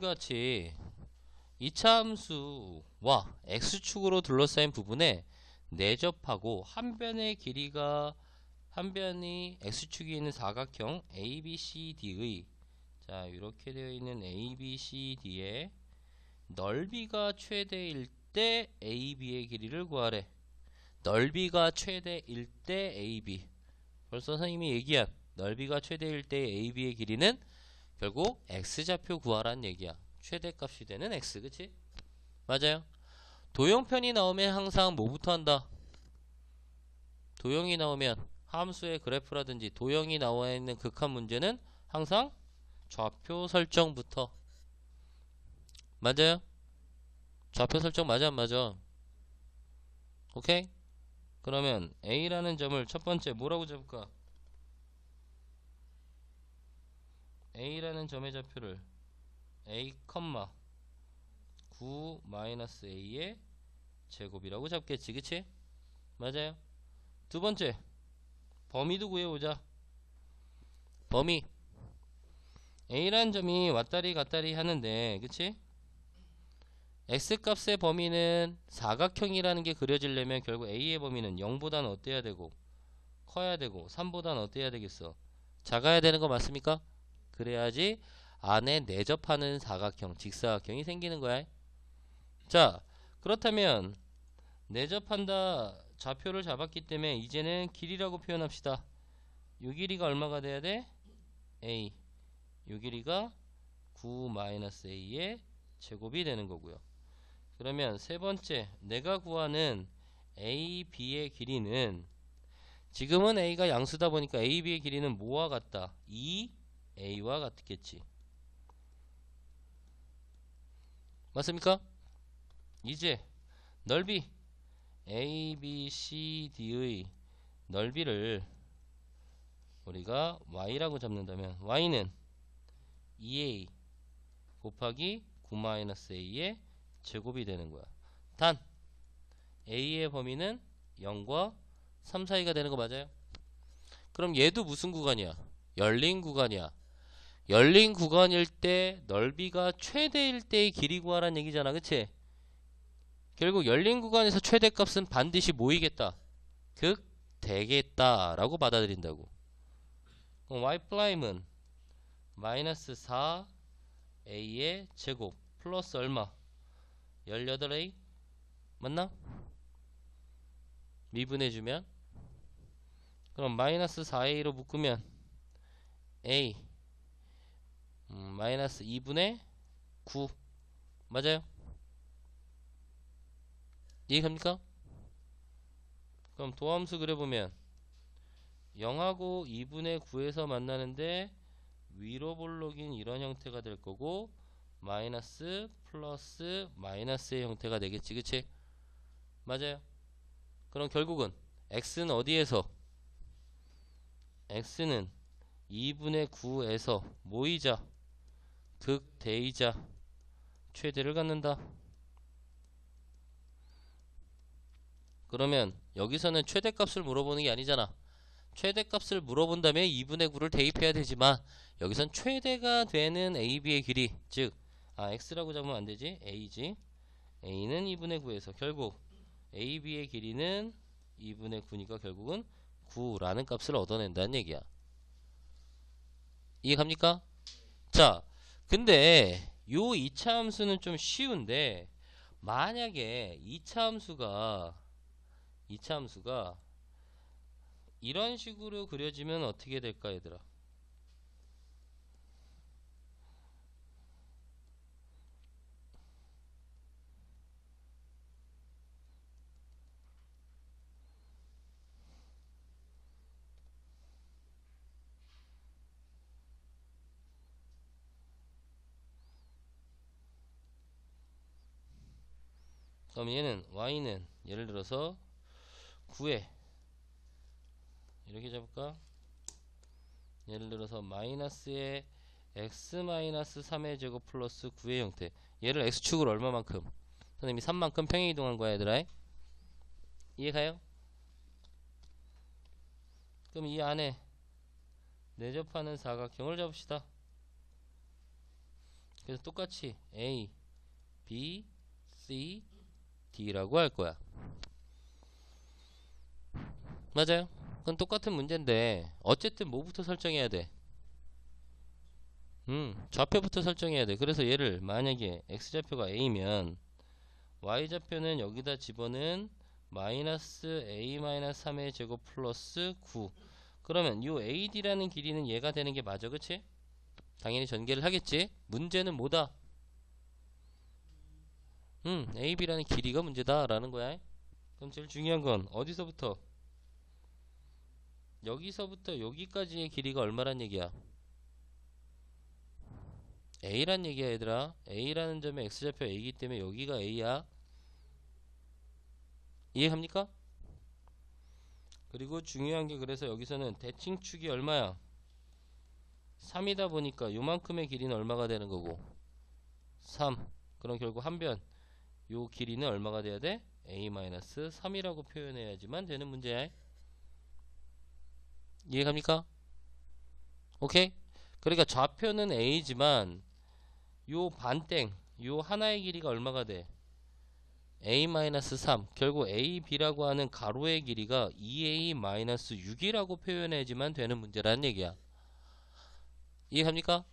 같이 이차 함수와 x축으로 둘러싸인 부분에 내접하고 한 변의 길이가 한 변이 x축이 있는 사각형 ABCD의 자 이렇게 되어 있는 ABCD의 넓이가 최대일 때 AB의 길이를 구하래. 넓이가 최대일 때 AB. 벌써 선생님이 얘기한 넓이가 최대일 때 AB의 길이는 결국 x좌표 구하라는 얘기야. 최대값이 되는 x, 그치? 맞아요. 도형편이 나오면 항상 뭐부터 한다? 도형이 나오면 함수의 그래프라든지 도형이 나와 있는 극한 문제는 항상 좌표 설정부터 맞아요? 좌표 설정 맞아 안 맞아? 오케이? 그러면 A라는 점을 첫 번째 뭐라고 잡을까? A라는 점의 좌표를 A, 9 마이너스 A의 제곱이라고 잡겠지 그치? 맞아요 두 번째 범위도 구해오자 범위 A라는 점이 왔다리 갔다리 하는데 그치? X값의 범위는 사각형이라는 게 그려지려면 결국 A의 범위는 0보다는 어때야 되고 커야 되고 3보다는 어때야 되겠어 작아야 되는 거 맞습니까? 그래야지 안에 내접하는 사각형 직사각형이 생기는 거야 자 그렇다면 내접한다 좌표를 잡았기 때문에 이제는 길이라고 표현합시다 요 길이가 얼마가 돼야 돼? A 요 길이가 9-a의 제곱이 되는 거고요 그러면 세 번째 내가 구하는 A, B의 길이는 지금은 A가 양수다 보니까 A, B의 길이는 뭐와 같다? 2, A와 같겠지 맞습니까? 이제 넓이 A, B, C, D의 넓이를 우리가 Y라고 잡는다면 Y는 2A 곱하기 9-A의 제곱이 되는 거야. 단 A의 범위는 0과 3 사이가 되는 거 맞아요? 그럼 얘도 무슨 구간이야? 열린 구간이야. 열린 구간일 때 넓이가 최대일 때의 길이 구하라는 얘기잖아. 그치? 결국 열린 구간에서 최대값은 반드시 모이겠다. 극 되겠다 라고 받아들인다고. 그럼 y 프라임은 마이너스 4a의 제곱 플러스 얼마? 18a 맞나? 미분해주면 그럼 마이너스 4a로 묶으면 a 음, 마이너스 2분의 9 맞아요? 이해갑니까? 그럼 도함수 그려보면 0하고 2분의 9에서 만나는데 위로 볼록인 이런 형태가 될 거고 마이너스 플러스 마이너스의 형태가 되겠지 그치? 맞아요. 그럼 결국은 x는 어디에서? X는 2분의 9에서 모이자 극대이자 최대를 갖는다. 그러면 여기서는 최대값을 물어보는 게 아니잖아. 최대값을 물어본다면 2분의 9를 대입해야 되지만 여기선 최대가 되는 AB의 길이 즉 아, X라고 잡으면 안되지? A지. A는 2분의 9에서 결국 AB의 길이는 2분의 9니까 결국은 9라는 값을 얻어낸다는 얘기야. 이해갑니까? 자 근데 요 2차 함수는 좀 쉬운데 만약에 2차 함수가 2차 함수가 이런 식으로 그려지면 어떻게 될까 얘들아 그럼 얘는 y는 예를 들어서 9에 이렇게 잡을까? 예를 들어서 마이너스의 x 마이너스 3의 제곱 플러스 9의 형태 얘를 x축으로 얼마만큼? 선생님이 3만큼 평행 이동한 거야 얘들아 이해가요? 그럼 이 안에 내접하는 사각형을 잡읍시다 그래서 똑같이 A, B, C, D라고 할 거야. 맞아요. 그건 똑같은 문제인데 어쨌든 뭐부터 설정해야 돼? 음, 좌표부터 설정해야 돼. 그래서 얘를 만약에 x좌표가 a면 y좌표는 여기다 집어는 마이너스 a 마이너스 3의 제곱 플러스 9 그러면 요 ad라는 길이는 얘가 되는 게 맞아 그치? 당연히 전개를 하겠지 문제는 뭐다? 음 ab라는 길이가 문제다 라는 거야. 그럼 제일 중요한 건 어디서부터? 여기서부터 여기까지의 길이가 얼마란 얘기야? A란 얘기야 얘들아. A라는 점에 x좌표 a이기 때문에 여기가 a야. 이해합니까? 그리고 중요한 게 그래서 여기서는 대칭축이 얼마야? 3이다 보니까 요만큼의 길이는 얼마가 되는 거고? 3 그럼 결국 한 변 요 길이는 얼마가 돼야 돼? a-3이라고 표현해야지만 되는 문제야 이해갑니까? 오케이? 그러니까 좌표는 a지만 요 반땡 요 하나의 길이가 얼마가 돼? a-3 결국 ab라고 하는 가로의 길이가 2a-6이라고 표현해야지만 되는 문제라는 얘기야 이해합니까?